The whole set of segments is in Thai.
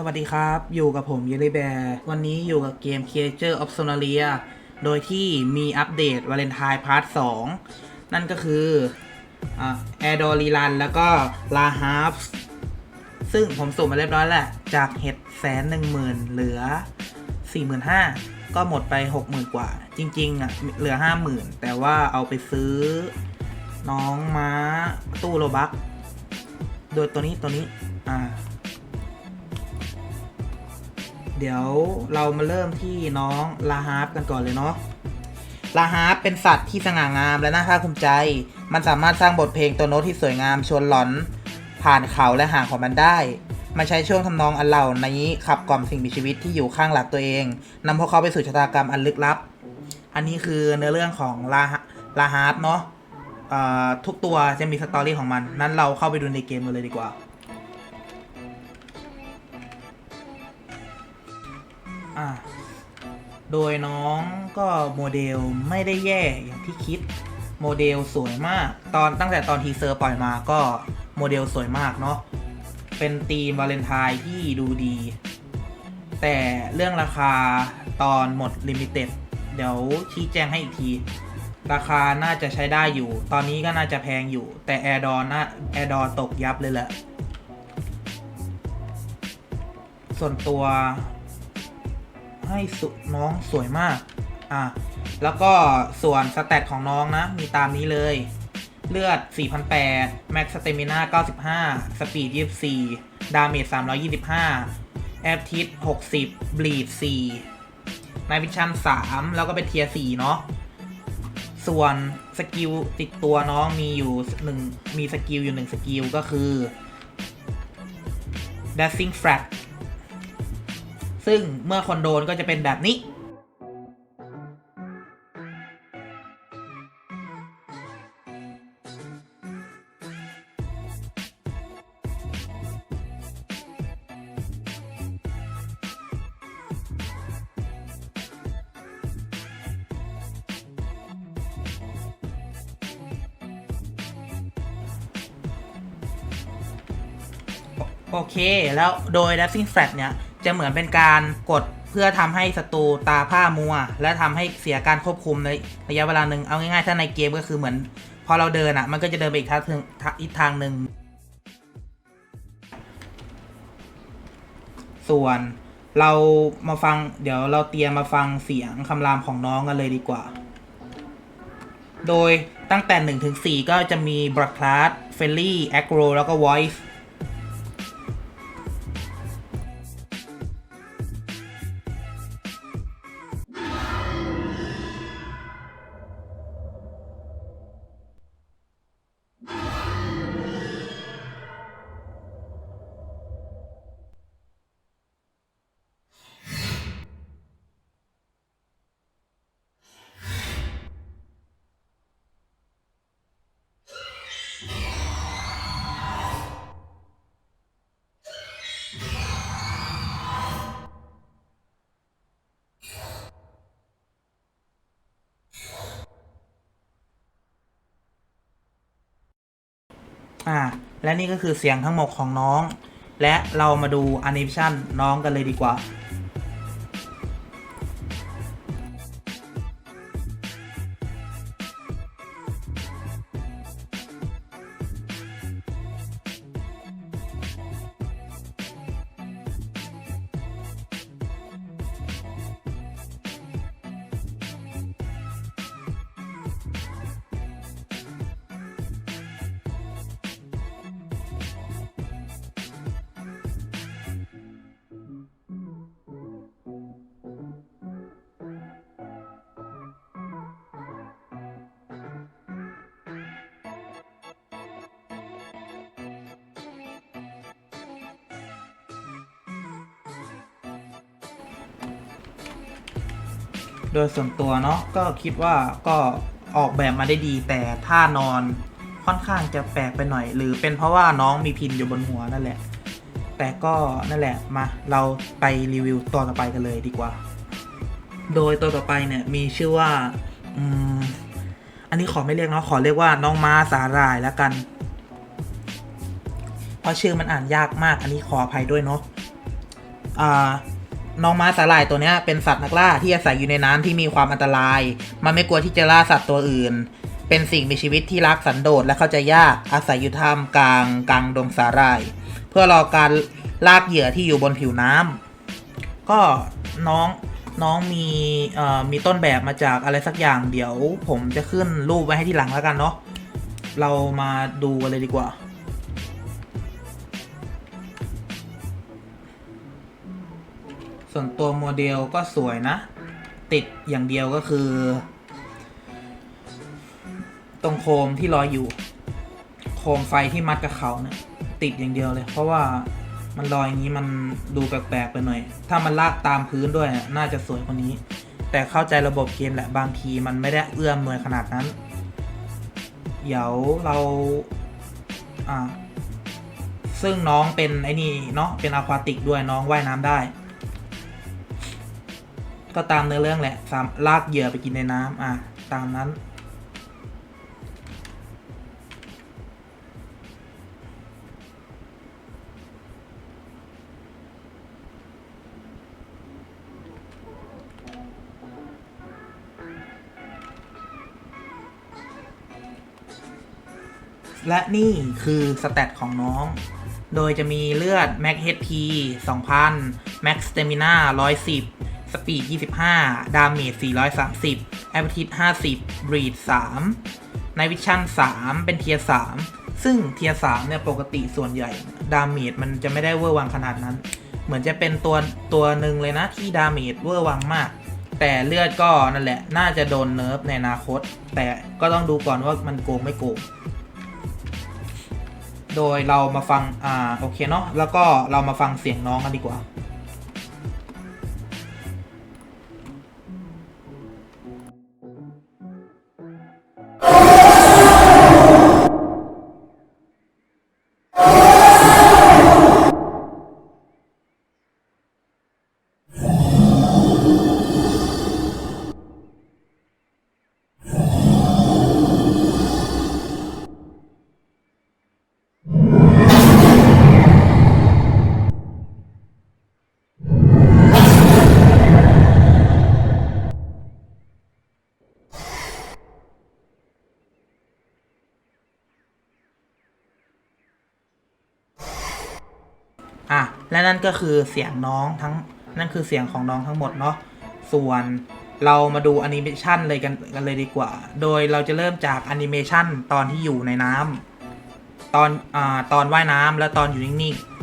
สวัสดีครับ อยู่กับผมเยล y แบร์วันนี้อยู่กับเกม Creature of Sonaria โดยที่มีอัปเดตวาเลนไทน์พาร์ท 2 นั่นก็คือแอร์ดอรีลันแล้วก็ลาฮาร์ฟซึ่งผมสุ่มมาเรียบร้อยแล้ว จากเห็ดแสนหนึ่งหมื่นเหลือสี่หมื่นห้าก็หมดไปหกหมื่นกว่า จริง ๆ อะ เหลือห้าหมื่นแต่ว่าเอาไปซื้อ น้องม้าตู้โลบัก โดยตัวนี้ตัวนี้ อ่า เดี๋ยวเรามาเริ่มที่น้องลาฮาร์ฟกันก่อนเลยเนาะลาฮาร์ฟเป็นสัตว์ที่สง่างามและน่าภาคภูมิใจ มันสามารถสร้างบทเพลงตัวโน้ตที่สวยงามชวนหลอน ผ่านเขาและหางของมันได้ มันใช้ช่วงทำนองอันเหล่านี้ขับกล่อมสิ่งมีชีวิตที่อยู่ข้างหลักตัวเองนำพวกเขาไปสู่ชะตากรรมอันลึกลับ อันนี้คือเนื้อเรื่องของลาลาฮาร์ฟเนาะทุกตัวจะมีสตอรี่ของมัน นั้นเราเข้าไปดูในเกมกันเลยดีกว่า อะโดยน้องก็โมเดลไม่ได้แย่อย่างที่คิด โมเดลสวยมาก ตอนตั้งแต่ตอนทีเซอร์ปล่อยมาก็โมเดลสวยมากเนาะเป็นธีมวาเลนไทน์ที่ดูดี แต่เรื่องราคาตอนหมดลิมิเต็ดเดี๋ยวชี้แจงให้อีกที ราคาน่าจะใช้ได้อยู่ ตอนนี้ก็น่าจะแพงอยู่ แต่แอร์ดอน่าแอร์ดอนตกยับเลยแหละส่วนตัว ให้สุน้องสวยมาก อะ แล้วก็ส่วนสเตตของน้องนะ มีตามนี้เลย เลือด4,800 Max Stamina 95 Speed 24 Damage 325 a p t i t 60 Bleed 4 Night Vision 3 แล้วก็เป็นเทียร์4เนาะ ส่วนสกิลติดตัวน้องมีอยู่หนึ่งมีสกิลอยู่หนึ่งสกิลก็คือ Dashing Flat ซึ่งเมื่อคนโดนก็จะเป็นแบบนี้ โอเค แล้วโดย Dancing Flat เนี่ย จะเหมือนเป็นการกดเพื่อทำให้ศัตรูตาผ้ามัว และทำให้เสียการควบคุมในระยะเวลาหนึ่งเอาง่ายๆ ถ้าในเกมก็คือเหมือน พอเราเดินอะ มันก็จะเดินไปอีกทางหนึ่งอีกทางหนึ่งส่วนเรามาฟังเดี๋ยวเราเตรียมมาฟังเสียงคำรามของน้องกันเลยดีกว่า โดยตั้งแต่1ถึง4ก็จะมี Broadcast f r i e n d l y Aggro แล้วก็ Voice อ่า และนี่ก็คือเสียงทั้งหมดของน้อง และเรามาดูแอนิเมชันน้องกันเลยดีกว่า โดยส่วนตัวเนาะก็คิดว่าก็ออกแบบมาได้ดี แต่ท่านอนค่อนข้างจะแปลกไปหน่อย หรือเป็นเพราะว่าน้องมีพินอยู่บนหัวนั่นแหละ แต่ก็นั่นแหละมาเราไปรีวิวตัวต่อไปกันเลยดีกว่า โดยตัวต่อไปเนี่ยมีชื่อว่าอืมอันนี้ขอไม่เรียกเนาะขอเรียกว่าน้องม้าสาหร่ายแล้วกัน เพราะชื่อมันอ่านยากมาก อันนี้ขออภัยด้วยเนาะอ่า น้องม้าสาหร่ายตัวนี้เป็นสัตว์นักล่าที่อาศัยอยู่ในน้ำที่มีความอันตราย มันไม่กลัวที่จะล่าสัตว์ตัวอื่น เป็นสิ่งมีชีวิตที่รักสันโดษและเข้าใจยาก อาศัยอยู่ท่ามกลางกลางดงสาหร่าย เพื่อรอการลากเหยื่อที่อยู่บนผิวน้ำก็น้องน้องมีเอ่อมีต้นแบบมาจากอะไรสักอย่าง เดี๋ยวผมจะขึ้นรูปไว้ให้ที่หลังแล้วกันเนาะเรามาดูกันเลยดีกว่า ส่วนตัวโมเดลก็สวยนะ ติดอย่างเดียวก็คือ ตรงโคมที่ลอยอยู่ โคมไฟที่มัดกับเขาเนี่ยติดอย่างเดียวเลย เพราะว่ามันลอยอย่างนี้มันดูแปลกๆไปหน่อย ถ้ามันลากตามพื้นด้วยน่ะน่าจะสวยกว่านี้ แต่เข้าใจระบบเกมแหละบางทีมันไม่ได้เอื้อมหน่วยขนาดนั้น เดี๋ยวเราอ่าซึ่งน้องเป็นไอ้นี่เนาะเป็นอะควาติกด้วยน้องว่ายน้ำได้ ก็ตามเนื้อเรื่องแหละสามลากเหยื่อไปกินในน้ำอะ ตามนั้น และนี่คือสเตตของน้องโดยจะมีเลือด Max HP 2000 Max Stamina 110 Speed 25 Damage 430 Aptitude 50 Breed 3 Night Vision 3เป็นเทียร์3ซึ่งเทียร์3เนี่ยปกติส่วนใหญ่ Damage มันจะไม่ได้เวอร์วังขนาดนั้น เหมือนจะเป็นตัวตัวหนึ่งเลยนะ ที่ Damage เวอร์วังมาก แต่เลือดก็นั่นแหละ น่าจะโดนเนิร์ฟในอนาคต แต่ก็ต้องดูก่อนว่ามันโกงไม่โกงโดยเรามาฟัง อ่า โอเคเนาะ แล้วก็เรามาฟังเสียงน้องกันดีกว่า และนั่นก็คือเสียงน้องทั้งนั่นคือเสียงของน้องทั้งหมดเนาะส่วนเรามาดูแอนิเมชันเลยกันกันเลยดีกว่า โดยเราจะเริ่มจากแอนิเมชันตอนที่อยู่ในน้ำตอนอ่าตอนว่ายน้ำและตอนอยู่นิ่งๆ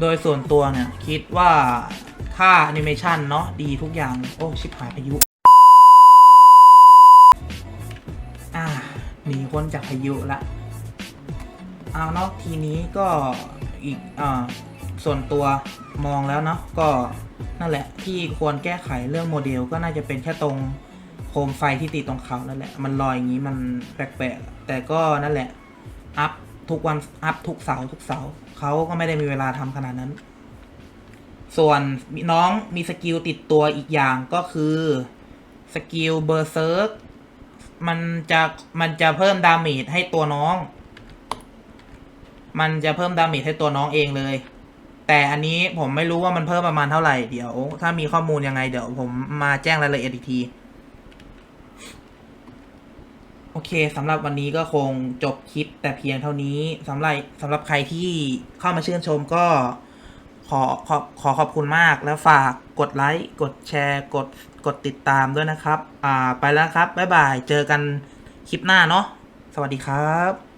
โดยส่วนตัวเนี่ย คิดว่าถ้าแอนิเมชันเนาะดีทุกอย่าง โอ้ ชิบหายพายุ อ่าหนีพ้นจากพายุละเอาเนาะทีนี้ก็อีกอ่าส่วนตัวมองแล้วเนาะก็นั่นแหละที่ควรแก้ไขเรื่องโมเดลก็น่าจะเป็นแค่ตรงโคมไฟที่ติดตรงเขานั่นแหละ มันลอยอย่างนี้มันแปลกๆแต่ก็นั่นแหละ อัพทุกวันอัพทุกเสาร์ทุกเสาร์ เขาก็ไม่ได้มีเวลาทำขนาดนั้น ส่วนน้องมีสกิลติดตัวอีกอย่างก็คือสกิลเบอร์เซิร์กมันจะมันจะเพิ่มดาเมจให้ตัวน้อง มันจะเพิ่มดาเมจให้ตัวน้องเองเลย แต่อันนี้ผมไม่รู้ว่ามันเพิ่มประมาณเท่าไหร่เดี๋ยว ถ้ามีข้อมูลยังไงเดี๋ยวผมมาแจ้งรายละเอียดอีกที โอเคสำหรับวันนี้ก็คงจบคลิปแต่เพียงเท่านี้สำหรับสำหรับใครที่เข้ามาชื่นชมก็ขอขอขอขอบคุณมากแล้วฝากกดไลค์กดแชร์กดกดติดตามด้วยนะครับ อ่าไปแล้วครับ บ๊ายบาย เจอกันคลิปหน้าเนาะสวัสดีครับ